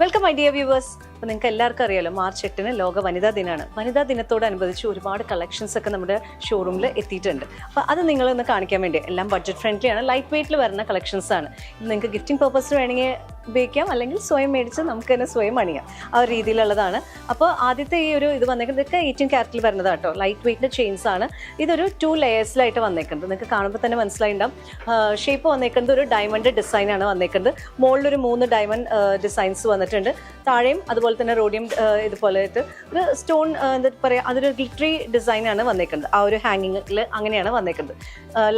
Welcome my dear viewers അപ്പോൾ നിങ്ങൾക്ക് എല്ലാവർക്കും അറിയാലോ മാർച്ച് എട്ടിന് ലോക വനിതാ ദിനമാണ് വനിതാ ദിനത്തോടനുബന്ധിച്ച് ഒരുപാട് കളക്ഷൻസ് ഒക്കെ നമ്മുടെ ഷോറൂമിൽ എത്തിയിട്ടുണ്ട്. അപ്പോൾ അത് നിങ്ങളൊന്ന് കാണിക്കാൻ വേണ്ടി എല്ലാം ബഡ്ജറ്റ് ഫ്രണ്ട്ലി ആണ് ലൈറ്റ് വെയിറ്റിൽ വരുന്ന കളക്ഷൻസ് ആണ്. നിങ്ങൾക്ക് ഗിഫ്റ്റിംഗ് പർപ്പസിന് വേണമെങ്കിൽ ഉപയോഗിക്കാം. അല്ലെങ്കിൽ സ്വയം മേടിച്ച് നമുക്ക് തന്നെ സ്വയം അണിയാം. ആ ഒരു രീതിയിലുള്ളതാണ്. അപ്പോൾ ആദ്യത്തെ ഈ ഒരു ഇത് വന്നേക്കുന്നത് ഇതൊക്കെ എയ്റ്റീൻ ക്യാരറ്റിൽ വരുന്നത് കേട്ടോ. ലൈറ്റ് വെയിറ്റിന്റെ ചെയിൻസ് ആണ്. ഇതൊരു ടു ലെയേഴ്സിലായിട്ട് വന്നേക്കുന്നത്. നിങ്ങൾക്ക് കാണുമ്പോൾ തന്നെ മനസ്സിലായിട്ടുണ്ടാവും ഷേപ്പ് വന്നേക്കുന്നത് ഒരു ഡയമണ്ട് ഡിസൈനാണ് വന്നേക്കുന്നത്. മുകളിലൊരു മൂന്ന് ഡയമണ്ട് ഡിസൈൻസ് വന്നിട്ടുണ്ട്. താഴെയും അതുപോലെ തന്നെ റോഡിയം ഇതുപോലെയിട്ട് ഒരു സ്റ്റോൺ എന്താ പറയുക അതൊരു ഗ്ലിറ്ററി ഡിസൈനാണ് വന്നേക്കുന്നത്. ആ ഒരു ഹാങ്ങിങ്ങിൽ അങ്ങനെയാണ് വന്നേക്കുന്നത്.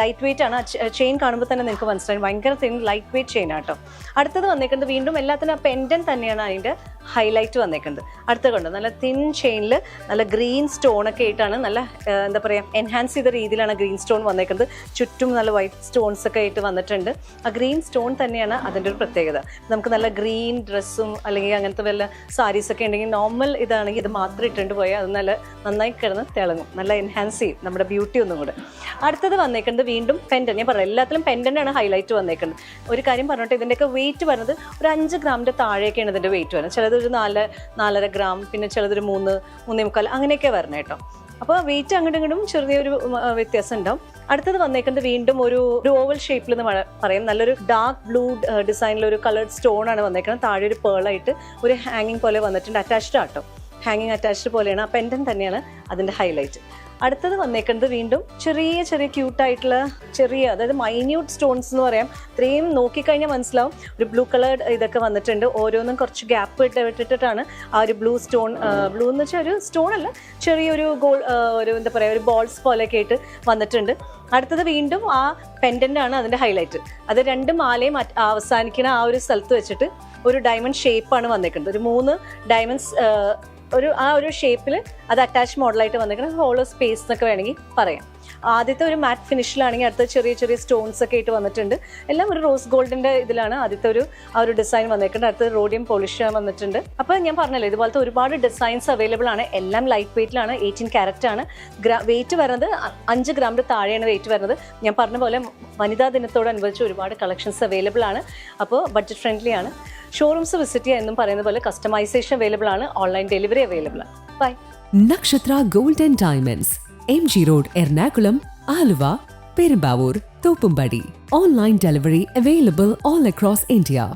ലൈറ്റ് വെയിറ്റ് ആണ്. ചെയിൻ കാണുമ്പോൾ തന്നെ നിങ്ങൾക്ക് മനസ്സിലായി ഭയങ്കര തിൻ ലൈറ്റ് വെയിറ്റ് ചെയിൻ ആട്ടോ. അടുത്തത് വന്നേക്കുന്നത് വീണ്ടും എല്ലാത്തിനും പെൻഡൻ തന്നെയാണ് അതിന്റെ ഹൈലൈറ്റ് വന്നേക്കുന്നത്. അടുത്ത കണ്ടു? നല്ല തിൻ ചെയിനിൽ നല്ല ഗ്രീൻ സ്റ്റോൺ ഒക്കെ ആയിട്ടാണ് നല്ല എന്താ പറയുക എൻഹാൻസ് ചെയ്ത രീതിയിലാണ് ഗ്രീൻ സ്റ്റോൺ വന്നേക്കുന്നത്. ചുറ്റും നല്ല വൈറ്റ് സ്റ്റോൺസ് ഒക്കെ ആയിട്ട് വന്നിട്ടുണ്ട്. ആ ഗ്രീൻ സ്റ്റോൺ തന്നെയാണ് അതിന്റെ ഒരു പ്രത്യേകത. നമുക്ക് നല്ല ഗ്രീൻ ഡ്രസ്സും അല്ലെങ്കിൽ അങ്ങനത്തെ വല്ല സാരീസ് ഒക്കെ ഉണ്ടെങ്കിൽ നോർമൽ ഇതാണെങ്കിൽ ഇത് മാത്രം ഇട്ടുകൊണ്ട് പോയാൽ അത് നല്ല നന്നായി കിടന്ന് തിളങ്ങും. നല്ല എൻഹാൻസ് ചെയ്യും നമ്മുടെ ബ്യൂട്ടി ഒന്നും കൂടെ. അടുത്തത് വന്നേക്കുന്നത് വീണ്ടും പെൻഡൻ ഞാൻ പറയാം എല്ലാത്തിലും പെൻഡന്റാണ് ഹൈലൈറ്റ് വന്നേക്കുന്നത്. ഒരു കാര്യം പറഞ്ഞിട്ട് ഇതിന്റെയൊക്കെ വെയിറ്റ് വരുന്നത് ഒരു അഞ്ച് ഗ്രാമിന്റെ താഴെയൊക്കെയാണ് ഇതിന്റെ വെയിറ്റ് വരുന്നത്. ചിലതൊരു നാല് നാലര ഗ്രാം പിന്നെ ചിലതൊരു മൂന്ന് മൂന്നേ മുക്കാൽ അങ്ങനെയൊക്കെ വരണം കേട്ടോ. അപ്പോൾ വെയിറ്റ് അങ്ങോട്ടും ഇങ്ങോട്ടും ചെറിയൊരു വ്യത്യാസം ഉണ്ടാവും അടുത്തത് വന്നേക്കുന്നത് വീണ്ടും ഒരു ഓവൽ ഷേപ്പിൽ എന്ന് പറ- പറയും. നല്ലൊരു ഡാർക്ക് ബ്ലൂ ഡിസൈനിൽ ഒരു കളർഡ് സ്റ്റോൺ ആണ് വന്നേക്കുന്നത്. താഴെ ഒരു പേളായിട്ട് ഒരു ഹാങ്ങിങ് പോലെ വന്നിട്ടുണ്ട്. അറ്റാച്ച്ഡ് ആട്ടോ ഹാങ്ങിങ് അറ്റാച്ച്ഡ് പോലെയാണ്. ആ പെൻഡൻ തന്നെയാണ് അതിന്റെ ഹൈലൈറ്റ് അടുത്തത് വന്നേക്കുന്നത് വീണ്ടും ചെറിയ ചെറിയ ക്യൂട്ടായിട്ടുള്ള ചെറിയ അതായത് മൈന്യൂട്ട് സ്റ്റോൺസ് എന്ന് പറയാം. ഇത്രയും നോക്കിക്കഴിഞ്ഞാൽ മനസ്സിലാവും. ഒരു ബ്ലൂ കളേർഡ് ഇതൊക്കെ വന്നിട്ടുണ്ട്. ഓരോന്നും കുറച്ച് ഗ്യാപ്പ് ഇട്ട് ഇട്ടിട്ടാണ് ആ ഒരു ബ്ലൂ സ്റ്റോൺ ബ്ലൂ എന്ന് വെച്ചാൽ ഒരു സ്റ്റോൺ അല്ല ചെറിയൊരു ഗോൾ ഒരു എന്താ പറയുക ഒരു ബോൾസ് പോലെയൊക്കെ ആയിട്ട് വന്നിട്ടുണ്ട്. അടുത്തത് വീണ്ടും ആ പെൻഡന്റ് ആണ് അതിന്റെ ഹൈലൈറ്റ് അത് രണ്ട് മാലയും അവസാനിക്കുന്ന ആ ഒരു സ്ഥലത്ത് വെച്ചിട്ട് ഒരു ഡയമണ്ട് ഷേപ്പാണ് വന്നേക്കുന്നത്. ഒരു മൂന്ന് ഡയമണ്ട്സ് ഒരു ആ ഒരു ഷേപ്പിൽ അത് അറ്റാച്ച് മോഡലായിട്ട് വന്നിരിക്കുന്നത് ഹോളോ സ്പേസ് എന്നൊക്കെ വേണമെങ്കിൽ പറയാം. ആദ്യത്തെ ഒരു മാറ്റ് ഫിനിഷിലാണെങ്കിൽ അടുത്ത ചെറിയ ചെറിയ സ്റ്റോൺസ് ഒക്കെ ആയിട്ട് വന്നിട്ടുണ്ട്. എല്ലാം ഒരു റോസ് ഗോൾഡിന്റെ ഇതിലാണ് ആദ്യത്തെ ഒരു ആ ഒരു ഡിസൈൻ വന്നിട്ടുണ്ട് അടുത്ത റോഡിയം പോളിഷ് വന്നിട്ടുണ്ട്. അപ്പോൾ ഞാൻ പറഞ്ഞല്ലോ ഇതുപോലത്തെ ഒരുപാട് ഡിസൈൻസ് അവൈലബിൾ ആണ്. എല്ലാം ലൈറ്റ് വെയിറ്റിലാണ് എയ്റ്റീൻ ക്യാരറ്റ് ആണ്. വെയിറ്റ് വരുന്നത് അഞ്ച് ഗ്രാമിന്റെ താഴെയാണ് വെയിറ്റ് വരുന്നത്. ഞാൻ പറഞ്ഞ പോലെ വനിതാ ദിനത്തോടനുബന്ധിച്ച് ഒരുപാട് കളക്ഷൻസ് അവൈലബിൾ ആണ്. അപ്പോൾ ബഡ്ജറ്റ് ഫ്രണ്ട്ലി ആണ്. ഷോറൂംസ് വിസിറ്റ് ചെയ്യുക എന്നും പറയുന്ന പോലെ കസ്റ്റമൈസേഷൻ അവൈലബിൾ ആണ്. ഓൺലൈൻ ഡെലിവറി അവൈലബിൾ ആണ്. By Nakshatra gold and diamonds M G road Ernakulam Aluva Perumbavoor Thoppumpady. Online delivery available all across India